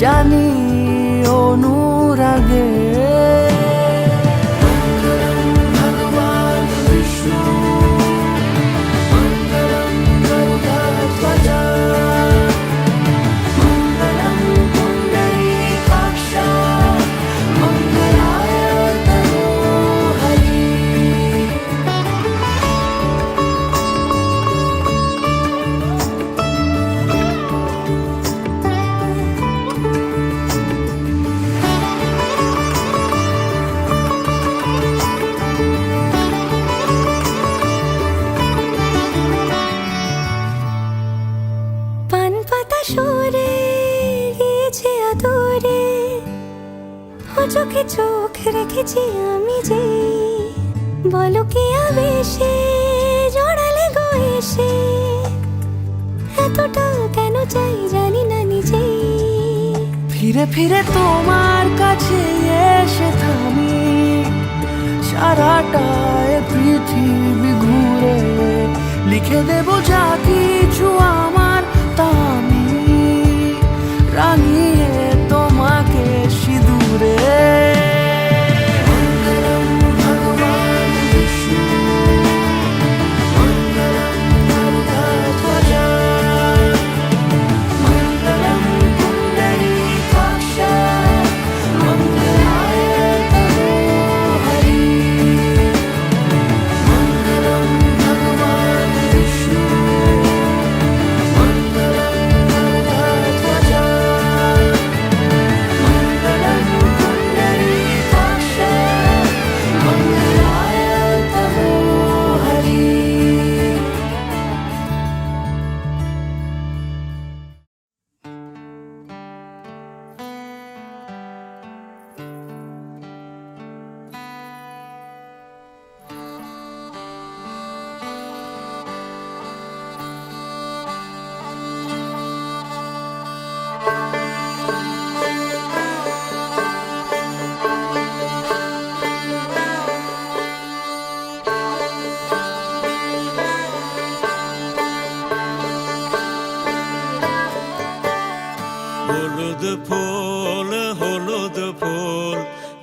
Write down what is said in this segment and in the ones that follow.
জানি অনুরাগে ফিরে ফিরে তোমার কাছে এসে থামি। সারাটায় পৃথিবী ঘুরে লিখে দেব যা কিছু আমার তামি রাঙিয়ে হলুদ ফুল হলুদ ফুল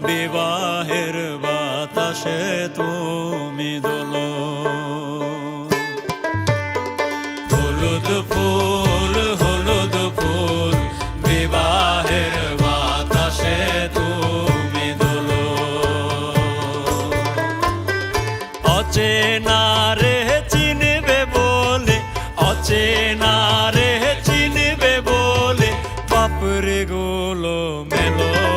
বিবাহের বাতাসে তুমি দোলো। pregolo melo.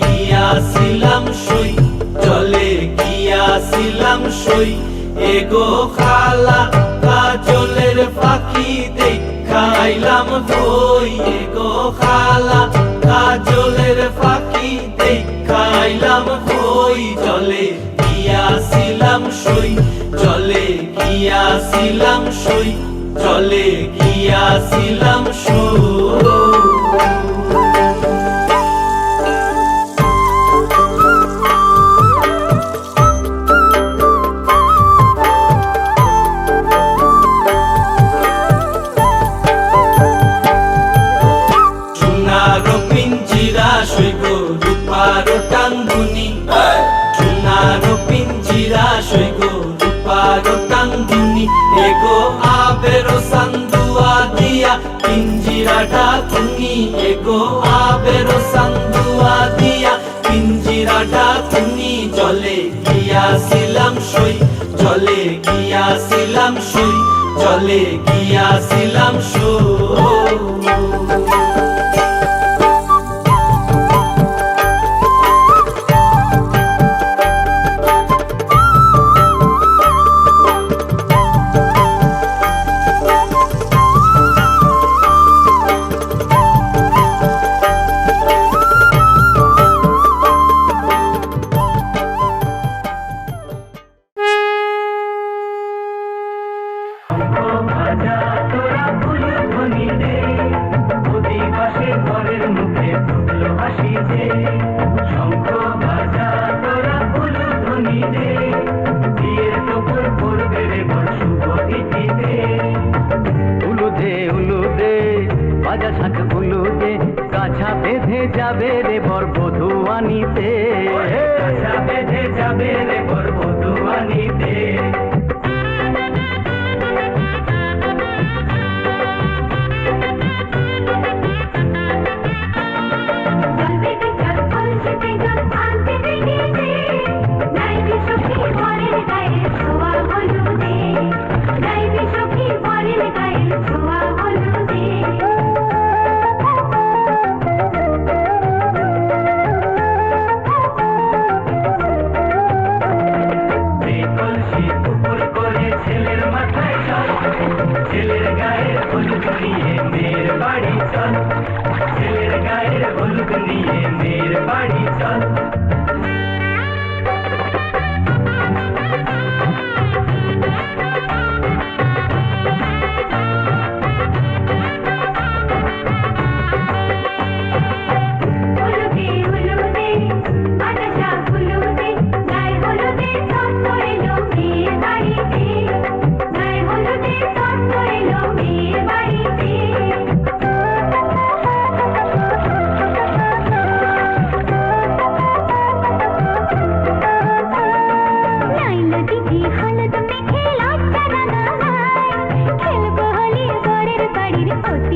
গিয়াছিলাম সই চলে গিয়াছিলাম সই। এগো খালা, কাজলের ফাঁকি দেখাইলাম হই। এগো খালা, কাজলের ফাঁকি দেখাইলাম হই। চলে গিয়াছিলাম সই চলে গিয়াছিলাম সই চলে গিয়াছিলাম সই। এগো আবেরো সান্দুয়া দিয়া, পিঞ্জিরাটা তুমি এগো আবেরো সান্দুয়া দিয়া, পিঞ্জিরাটা তুমি জলে গিয়াছিলাম সই, জলে গিয়াছিলাম সই, জলে গিয়াছিলাম সই। রাজা শাকগুলোতে কাছা বেঁধে যাবে রে বর বধুয়ানিতে কাছা বেঁধে যাবে রে বর বধুয়ানিতে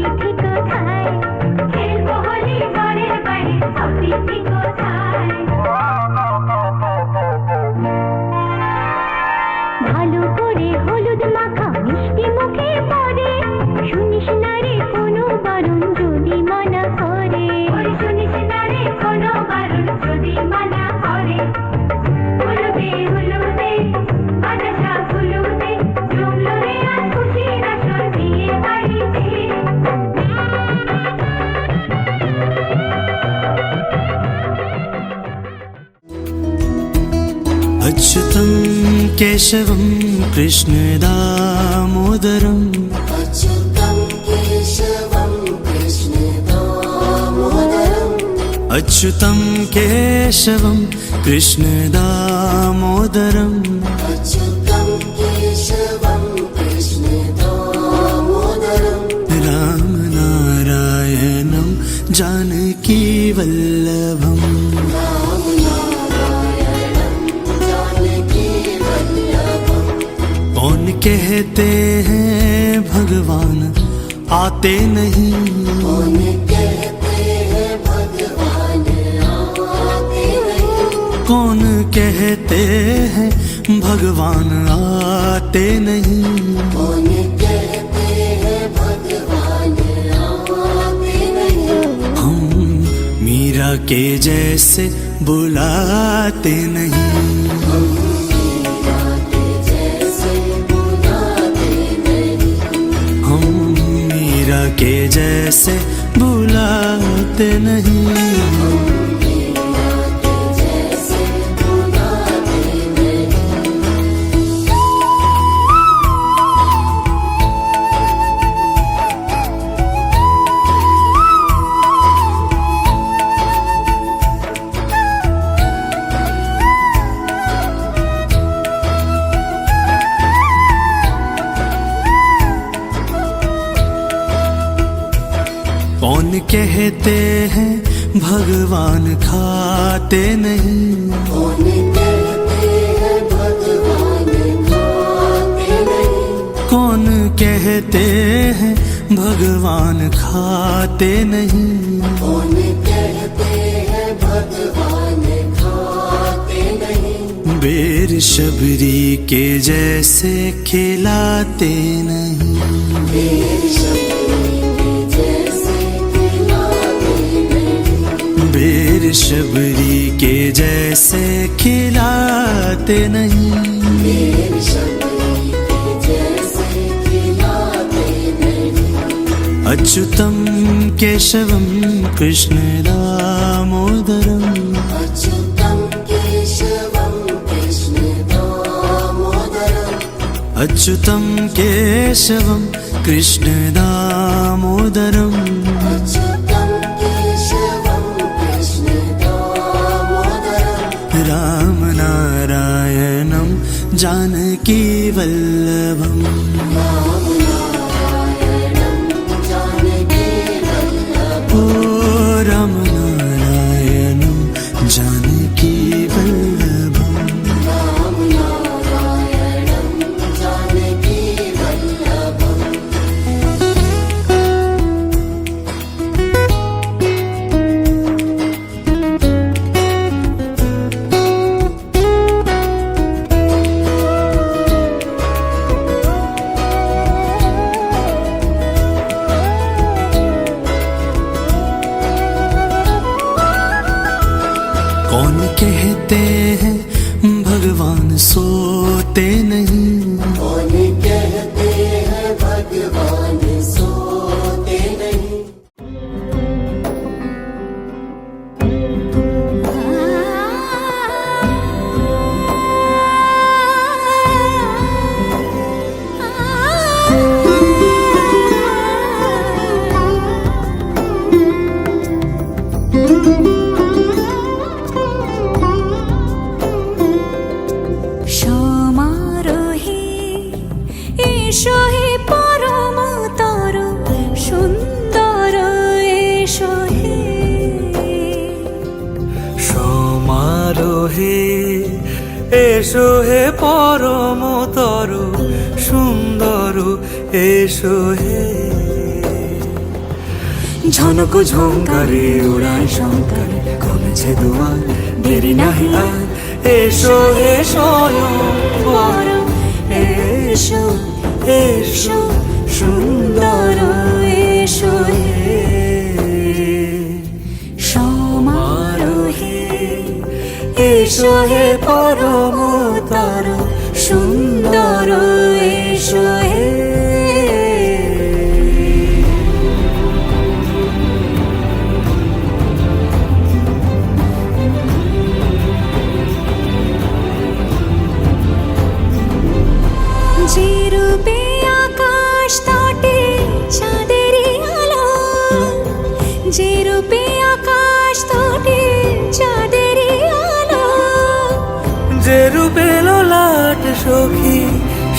Thank you. अच्युतं केशवं कृष्णदामोदरम् अच्युतं केशवं कृष्णदामोदरम् रामनारायणं जानकीवल्लभम् कहते हैं भगवान आते नहीं कौन कहते हैं भगवान, आते नहीं। कौन कहते हैं भगवान, आते नहीं। हम मीरा के जैसे बुलाते नहीं। जैसे बुलाते नहीं। खाते नहीं। कौन कहते हैं भगवान? खाते नहीं। कौन कहते हैं भगवान? खाते नहीं। बेर शबरी के जैसे खिलाते नहीं। जैसे बेशबरी के जैसे खिलाते नहीं। अच्युतम केशवम कृष्ण दामोदरम। अच्युतम केशवम कृष्ण दामोदरम। कहते हैं भगवान सोते नहीं। ঝনক ঝঙ্কারে উড়ায় শঙ্কর। কমেছে দুয়ার? দেরি নাহি আর। এসো পরম এসো এসো, সুন্দর এসো সমারোহে এসো হে পরমতর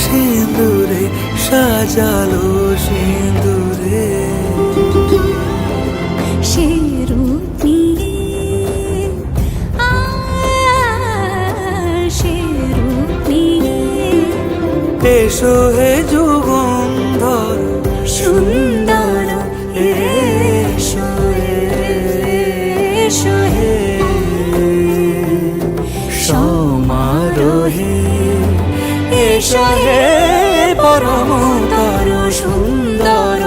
সিঁদুরে সাজালো সিঁদুরে এসো হে যুগন্ধর সুন্দর এসো হে পরমতর সুন্দর